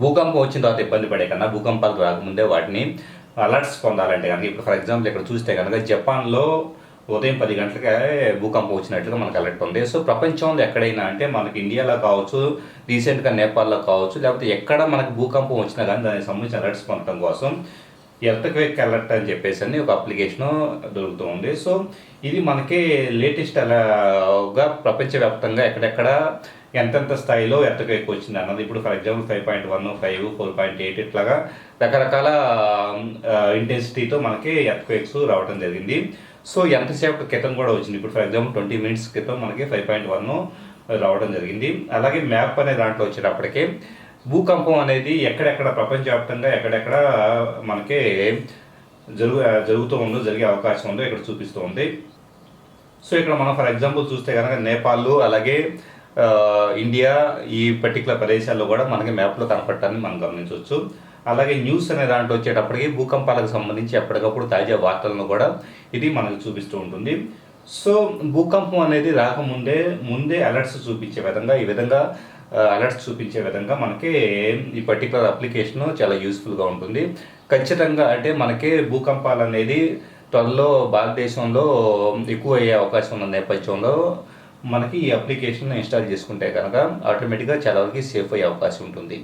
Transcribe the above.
భూకంపం వచ్చిన తర్వాత ఇబ్బంది పడే కన్నా భూకంపాలు రాకముందే వాటిని అలర్ట్స్ పొందాలంటే కనుక ఇప్పుడు ఫర్ ఎగ్జాంపుల్ ఇక్కడ చూస్తే కనుక జపాన్లో ఉదయం పది గంటలకే భూకంపం వచ్చినట్లుగా మనకు అలర్ట్ ఉంది. సో ప్రపంచంలో ఎక్కడైనా అంటే మనకి ఇండియాలో కావచ్చు రీసెంట్గా నేపాల్లో కావచ్చు లేకపోతే ఎక్కడ మనకు భూకంపం వచ్చినా కానీ దానికి సంబంధించిన అలర్ట్స్ పొందడం కోసం ఎర్త్క్వేక్ అలర్ట్ అని చెప్పేసి అని ఒక అప్లికేషన్ దొరుకుతుంది సో ఇది మనకి లేటెస్ట్ అలాగా ప్రపంచవ్యాప్తంగా ఎక్కడెక్కడ ఎంతెంత స్థాయిలో ఎర్త్క్వేక్ వచ్చింది అన్నది. ఇప్పుడు for example five point one five four point eight ఇట్లాగా రకరకాల ఇంటెన్సిటీతో మనకి ఎర్త్క్వేక్స్ రావడం జరిగింది. సో ఎంతసేపు క్రితం కూడా వచ్చింది. ఇప్పుడు ఫర్ ఎగ్జాంపుల్ ట్వంటీ మినిట్స్ క్రితం మనకి ఫైవ్ పాయింట్ వన్ రావడం జరిగింది. అలాగే మ్యాప్ అనే దాంట్లో వచ్చేటప్పటికి భూకంపం అనేది ఎక్కడెక్కడ ప్రపంచవ్యాప్తంగా ఎక్కడెక్కడ మనకి జరుగు జరుగుతూ ఉందో జరిగే అవకాశం ఉందో ఇక్కడ చూపిస్తూ ఉంది. సో ఇక్కడ మనం ఫర్ ఎగ్జాంపుల్ చూస్తే కనుక నేపాల్ అలాగే ఇండియా ఈ పర్టికులర్ ప్రదేశాల్లో కూడా మనకి మ్యాప్లో కనపడటాన్ని మనం గమనించవచ్చు. అలాగే న్యూస్ అనే దాంట్లో వచ్చేటప్పటికి భూకంపాలకు సంబంధించి ఎప్పటికప్పుడు తాజా వార్తలను కూడా ఇది మనకు చూపిస్తూ ఉంటుంది. సో భూకంపం అనేది రాకముందే ముందే అలర్ట్స్ చూపించే విధంగా ఈ విధంగా అలర్ట్స్ చూపించే విధంగా మనకి ఈ పర్టికులర్ అప్లికేషన్ చాలా యూస్ఫుల్గా ఉంటుంది. ఖచ్చితంగా అంటే మనకి భూకంపాలు అనేది త్వరలో భారతదేశంలో ఎక్కువ అయ్యే అవకాశం ఉన్న నేపథ్యంలో మనకి ఈ అప్లికేషన్ ఇన్స్టాల్ చేసుకుంటే కనుక ఆటోమేటిక్గా చాలా వరకు సేఫ్ అయ్యే అవకాశం ఉంటుంది.